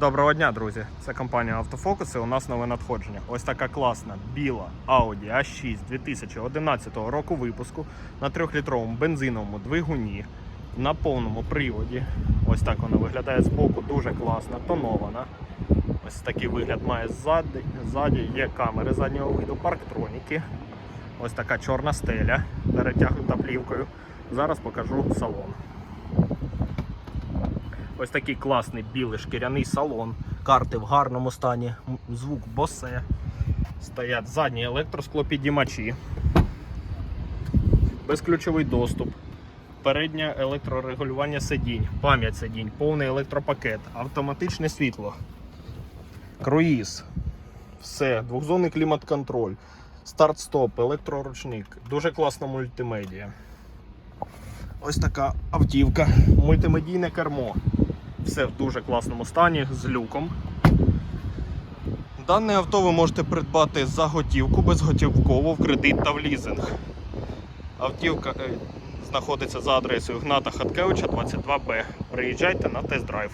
Доброго дня, друзі! Це компанія Автофокус і у нас нове надходження. Ось така класна біла Audi A6 2011 року випуску на 3-літровому бензиновому двигуні на повному приводі. Ось так вона виглядає збоку, дуже класна, тонована. Ось такий вигляд має ззаді. Ззаді є камери заднього виду, парктроніки. Ось така чорна стеля, перетягнута плівкою. Зараз покажу салон. Ось такий класний білий шкіряний салон. Карти в гарному стані, звук босе. Стоять задні електросклопідіймачі. Безключовий доступ. Переднє електрорегулювання сидінь, пам'ять сидінь, повний електропакет, автоматичне світло, круїз, все, двохзонний клімат-контроль, старт-стоп, електроручник, дуже класна мультимедія. Ось така автівка, мультимедійне кермо. Все в дуже класному стані з люком. Дане авто ви можете придбати за готівку, безготівково, в кредит та в лізинг. Автівка е, знаходиться за адресою Гната Хаткевича 22Б. Приїжджайте на тест-драйв.